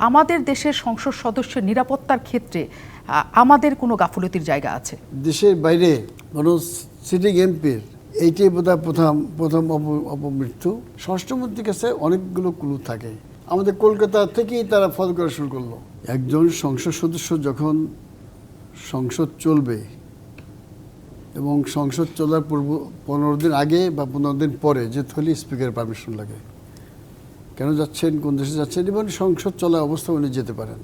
আমাদের দেশের সংসদ সদস্যের নিরাপত্তার ক্ষেত্রে আমাদের কোনো গাফলতির জায়গা আছে? দেশের বাইরে কোনো সিটিং এমপির এইটাই বোধহয় প্রথম প্রথম অপ- অপমৃত্যু। স্বরাষ্ট্রমন্ত্রীর কাছে অনেকগুলো ক্লু থাকে। আমাদের কলকাতা থেকেই তারা ফলো করা শুরু করল। একজন সংসদ সদস্য যখন সংসদ চলবে এবং সংসদ চলার পূর্ব পনেরো দিন আগে বা পনেরো দিন পরে যে থলি স্পিকারের পারমিশন লাগে কেন যাচ্ছেন, কোন দেশে যাচ্ছেন এবং সংসদ চলা অবস্থা উনি যেতে পারেন।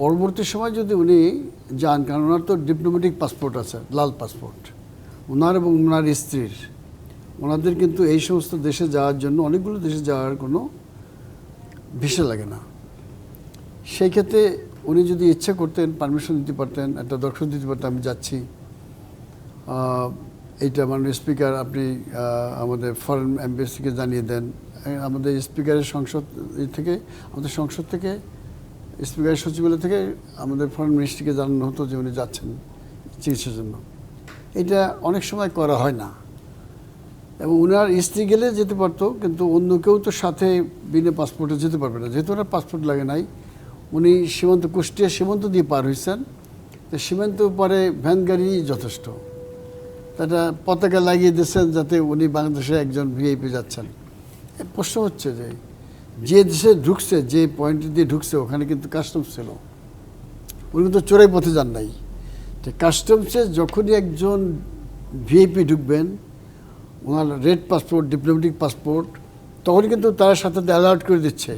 পরবর্তী সময় যদি উনি যান, কারণ ওনার তো ডিপ্লোম্যাটিক পাসপোর্ট আছে, লাল পাসপোর্ট ওনার এবং ওনার স্ত্রীর। ওনাদের কিন্তু এই সমস্ত দেশে যাওয়ার জন্য, অনেকগুলো দেশে যাওয়ার কোনো ভিসা লাগে না। সেই ক্ষেত্রে উনি যদি ইচ্ছে করতেন পারমিশন দিতে পারতেন, একটা দর্শন দিতে পারতেন, আমি যাচ্ছি। এইটা মাননীয় স্পিকার আপনি আমাদের ফরেন এম্বাসিকে জানিয়ে দেন। আমাদের স্পিকারের সংসদ থেকে, আমাদের সংসদ থেকে, স্পিকারের সচিবালয় থেকে আমাদের ফরেন মিনিস্ট্রিকে জানানো হতো যে উনি যাচ্ছেন চিকিৎসার জন্য। এটা অনেক সময় করা হয় না। এবং ওনার স্ত্রী গেলে যেতে পারতো, কিন্তু অন্য কেউ তো সাথে বিনা পাসপোর্টে যেতে পারবে না। যেহেতু ওনার পাসপোর্ট লাগে নাই, উনি সীমান্ত, কুষ্টিয়া সীমান্ত দিয়ে পার হয়েছেন। তো সীমান্ত পরে ভ্যান গাড়ি যথেষ্ট। তাটা পতাকা লাগিয়ে দিয়েছেন যাতে উনি বাংলাদেশে একজন ভিআইপি যাচ্ছেন। প্রশ্ন হচ্ছে যে যে দেশে ঢুকছে যে পয়েন্ট দিয়ে ঢুকছে ওখানে কিন্তু কাস্টমস ছিল। উনি কিন্তু চোরাই পথে যান নাই। তো কাস্টমসে যখনই একজন ভিআইপি ঢুকবেন ওনার রেড পাসপোর্ট ডিপ্লোমেটিক পাসপোর্ট তখনই কিন্তু তারা সাথে অ্যালার্ট করে দিচ্ছে।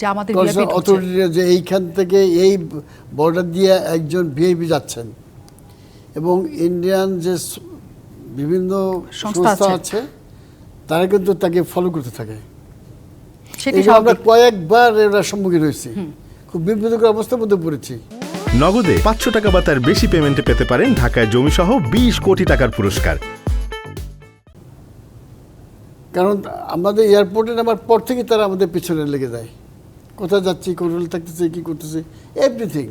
যে অথরিটিরা এইখান থেকে এই বর্ডার দিয়ে একজন ভিআইপি যাচ্ছেন। এবং ইন্ডিয়ান যে বিভিন্ন সংস্থা আছে। তারা কিন্তু তাকে ফলো করতে থাকে। আমরা কয়েকবার এরা সম্মুখীন হয়েছি। খুব বিব্রতকর অবস্থার মধ্যে পড়েছি। নগদে পাঁচশো টাকা বা তার বেশি পেমেন্টে পেতে পারেন ঢাকায় জমিসহ বিশ কোটি টাকার পুরস্কার। কারণ আমাদের এয়ারপোর্টে নামার পর থেকে তারা আমাদের পিছনে লেগে যায়। কোথায় যাচ্ছি কন্ট্রোল থাকতেছে কি করতেছে এভরিথিং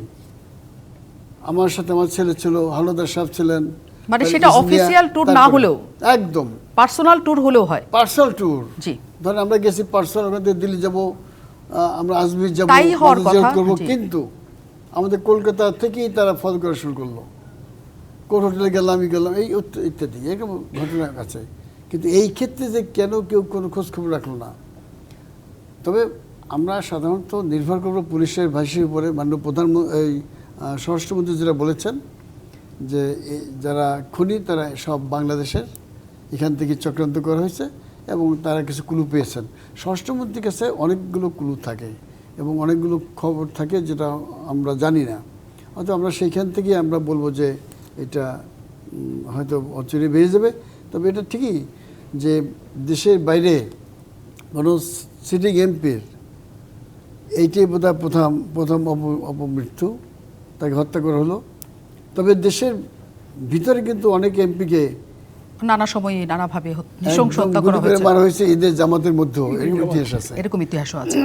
আমার সাথে আমার ছেলে ছিল হালদার সাহেব ছিলেন। মানে সেটা official tour না হলেও? একদম। পার্সোনাল ট্যুর হলেও হয়। Personal tour? জি। ধরেন আমরা গেছি পার্সোনাল ওখান থেকে দিল্লি যাব আমরা আজমির যাব তাই হওয়ার কথা, করব। কিন্তু আমাদের কলকাতা থেকেই তারা ফলো করা শুরু করল। কোন হোটেলে গেলাম আমি গেলাম এই ইত্যাদি এরকম ঘটনা আছে। কিন্তু এই ক্ষেত্রে যে কেন কেউ কোনো খোঁজ খবর রাখল না? তবে আমরা সাধারণত নির্ভর করব পুলিশের ভাষীর উপরে মাননীয় প্রধানমন্ত্রী এই স্বরাষ্ট্রমন্ত্রী যেটা বলেছেন যে যারা খুনি তারা সব বাংলাদেশের। এখান থেকে চক্রান্ত করা হয়েছে এবং তারা কিছু ক্লু পেয়েছেন। স্বরাষ্ট্রমন্ত্রীর কাছে অনেকগুলো ক্লু থাকে এবং অনেকগুলো খবর থাকে যেটা আমরা জানি না। হয়তো আমরা সেইখান থেকে আমরা বলব যে এটা হয়তো অচিরে বেড়ে যাবে। তবে এটা ঠিকই যে দেশের বাইরে কোনো সিটিং এমপির এইটাই বোধহয় প্রথম প্রথম অপ- অপমৃত্যু তাকে হত্যা করা হলো। তবে দেশের ভিতরে কিন্তু অনেক এমপিকে নানা সময়ে নানাভাবে নৃশংস হত্যা করা হয়েছে। মারা হয়েছে ঈদের জামাতের মধ্যেও এরকম ইতিহাস আছে। এরকম ইতিহাসও আছে।